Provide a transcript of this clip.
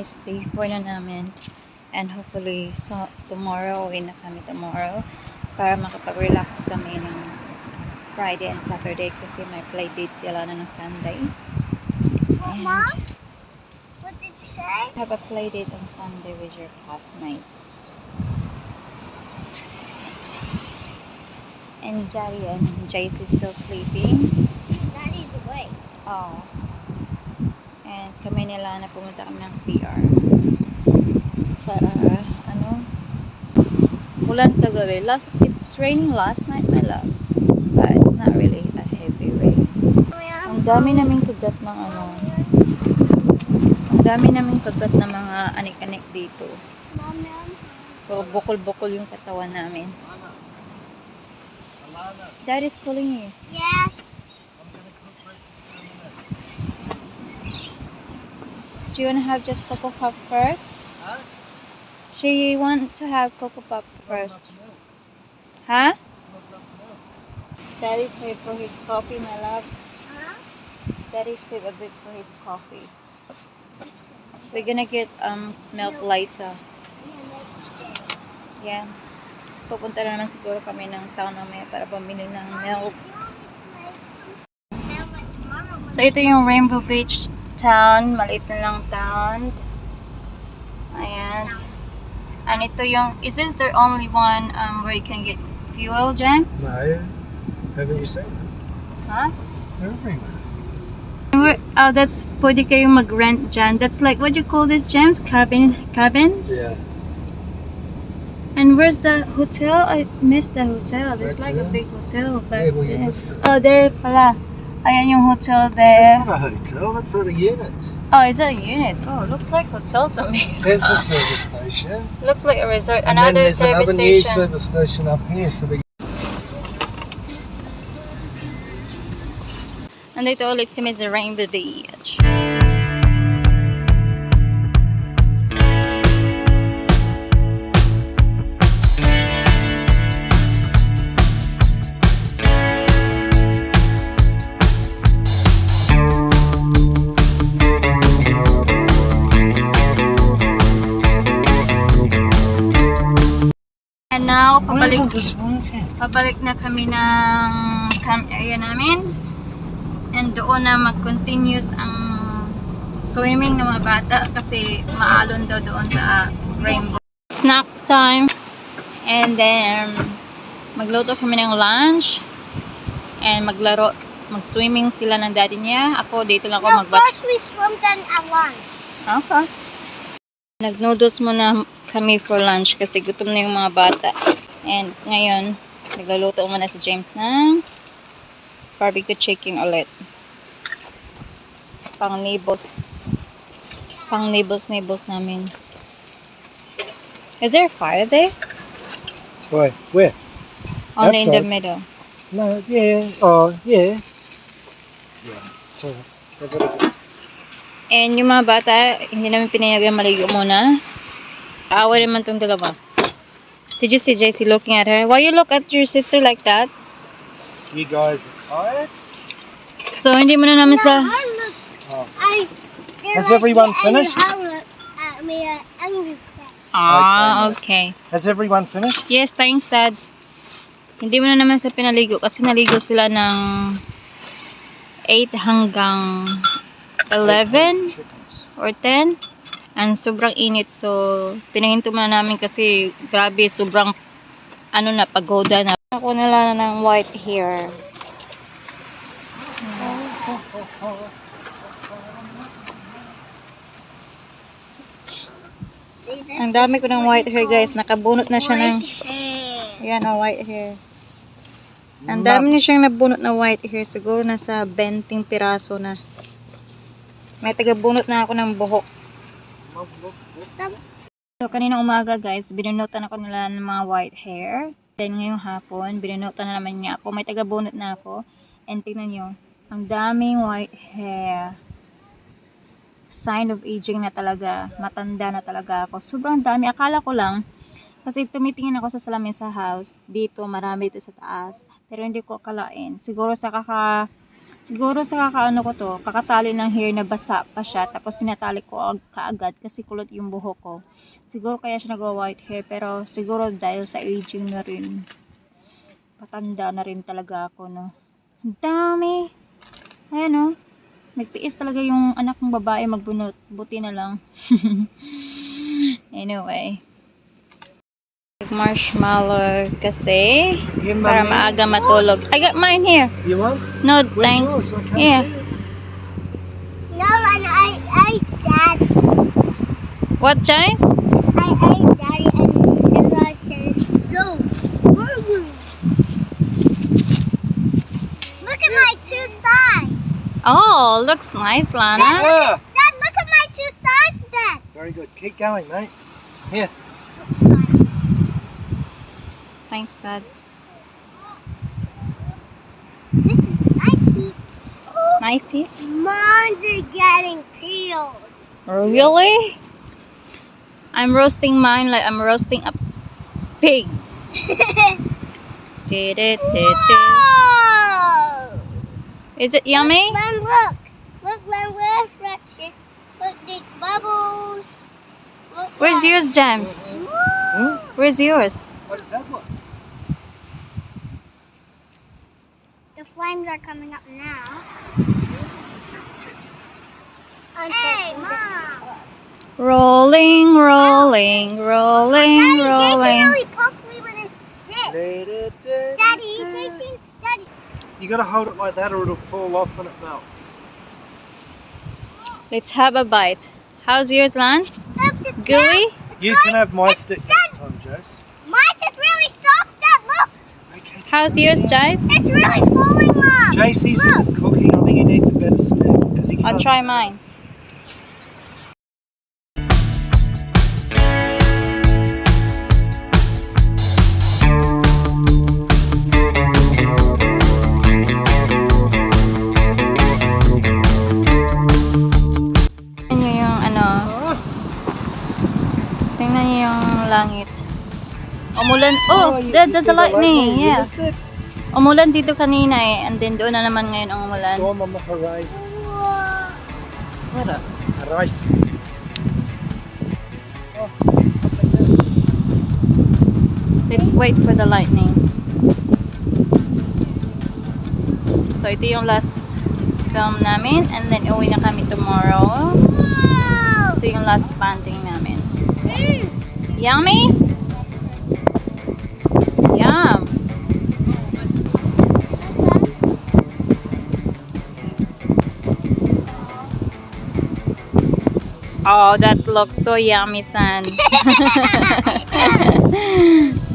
guys, day 4 na namin. And hopefully, so tomorrow, uwi na kami tomorrow. Para makapag-relax kami ng Friday and Saturday kasi may play dates sila na ng Sunday. And Mom? What did you say? have a play date on Sunday with your classmates. And Jari and Jace is still sleeping. Daddy's awake. Oh. And kami nila na pumunta kami ng CR. Para, ano, ulan kagabi. Last, it's raining last night, my love. But it's not really a heavy rain. Ang dami naming kagat ng ano, ang dami naming kagat ng mga anik-anik dito. So, bukol-bukol yung katawan namin. Dad is calling you. Yes. Do you want to have just Cocoa Puff first? She want to have Cocoa Puff first. Huh? Daddy saved for his coffee, my love. Huh? Daddy saved a bit for his coffee. We're gonna get um milk later. Yeah. So, pupunta na naman siguro kami ng town mamaya para bumili ng milk. So, ito yung Rainbow Beach town. Maliit na lang town. Ayan. And ito yung, is this the only one um, where you can get fuel, James? No. Haven't you seen? Huh? They're everywhere. Where, oh, that's, pwede kayong mag-rent dyan. That's like, what do you call this, James? Cabin, cabins? Yeah. And where's the hotel? I missed the hotel. There's Right like a big hotel back Yeah, well, you there. missed it. Oh, there pala. Oh, Ayan yung hotel there. That's not a hotel, that's sort of units. Oh, it's a unit. Oh, it looks like a hotel to me. There's the service station. looks like a resort. And Another there's service another new station. service station up here. So the Nandito ulit kami sa Rainbow Beach. Now, working? Pabalik na kami ng camp area namin. And doon na mag-continues ang swimming ng mga bata kasi maalon daw doon sa rainbow. Snack time. And then, magluto kami ng lunch. And maglaro, mag-swimming sila ng daddy niya. Ako, dito lang ako No, mag first we swim then at lunch. Okay. Nag-noodles muna kami for lunch kasi gutom na yung mga bata. And ngayon, nagluluto muna si James ng barbecue chicken ulit. Pang nibos. Pang nibos-nibos namin. Is there a fire there? Wait, where? Only in the middle. No, yeah. Oh, yeah. Yeah. So, they've got to And yung mga bata, hindi namin pinayagan maligo muna. Awa naman tong dalawa. Did you see JC looking at her? Why you look at your sister like that? You guys are tired? So, hindi mo na namin sila... I look. Oh. I. Has like everyone finished? uh. Ah, okay. Has everyone finished? Yes, thanks, Dad. Hindi mo na naman sila pinaligo kasi naligo sila ng 8 hanggang 11 Chickens. or 10. And sobrang init. So, pinahinto na namin kasi grabe, sobrang ano na, pagoda na. Ako na lang ng white hair. Ang dami ko ng white hair, guys. Nakabunot na siya ng... white hair. Yan, oh, white hair. Ang dami niya siyang nabunot na white hair. Siguro nasa 20 piraso na. May tagabunot na ako ng buhok. So, kanina umaga guys, binunutan ako nila ng mga white hair. Then ngayong hapon, binunutan na naman niya ako. May tagabunot na ako. And tingnan nyo, ang daming white hair. Sign of aging na talaga. Matanda na talaga ako. Sobrang dami. Akala ko lang, kasi tumitingin ako sa salamin sa house. Dito, marami dito sa taas. Pero hindi ko akalain. Siguro sa kaka Siguro sa kakaano ko to, kakatali ng hair na basa pa siya, tapos tinatali ko ag- kaagad kasi kulot yung buhok ko. Siguro kaya siya nagawa white hair, pero siguro dahil sa aging na rin. Patanda na rin talaga ako, no. Ang dami. Ayan, no. Nagtiis talaga yung anak kong babae magbunot. Buti na lang. anyway. Marshmallow kasi Here, para Mummy. maaga matulog. I got mine here. You want? No, Where's thanks. yours? I Yeah. No, and I ate daddy. What, James? I ate daddy and, and I said, so, where are you? Look at my two sides. Oh, looks nice, Lana. Yeah. Dad, look at my two sides, Dad. Very good. Keep going, mate. Here. Thanks, Dads. This is nice heat. Oh, Nice hit. mines are getting peeled. Really? I'm roasting mine like I'm roasting a pig. Du-du-du-du. Whoa! Is it yummy? Lem, look. Look, Lem, where's Ratchet? Look, the bubbles. Look Where's that. yours, James? Hmm? Where's yours? What does that look? The flames are coming up now. Hey, Mom. Rolling, rolling, oh, rolling, Daddy, Jason rolling. really poked me with his stick. Daddy, Jason, Daddy. You gotta hold it like that or it'll fall off when it melts. Let's have a bite. How's yours, Lan? Oops, it's Gooey? it's You not- can have my it's stick done. next time, Jess. Mine's is really soft, Dad. Look, Okay. How's yours, Jace? it's really falling, Mom. JC's Look. isn't cooking. I think he needs a better stick because he I'll can't try turn it. mine. Tingnan Umulan. Oh, you- that's you just a lightning. You Yeah. it. Umulan dito kanina eh. And then doon na naman ngayon ang umulan. Storm on the horizon. What a rice. Oh, Let's wait for the lightning. So, ito yung last film namin. And then, uwi na kami tomorrow. Ito yung last banding namin. Mm. Yummy? Yum! Oh, that looks so yummy, son.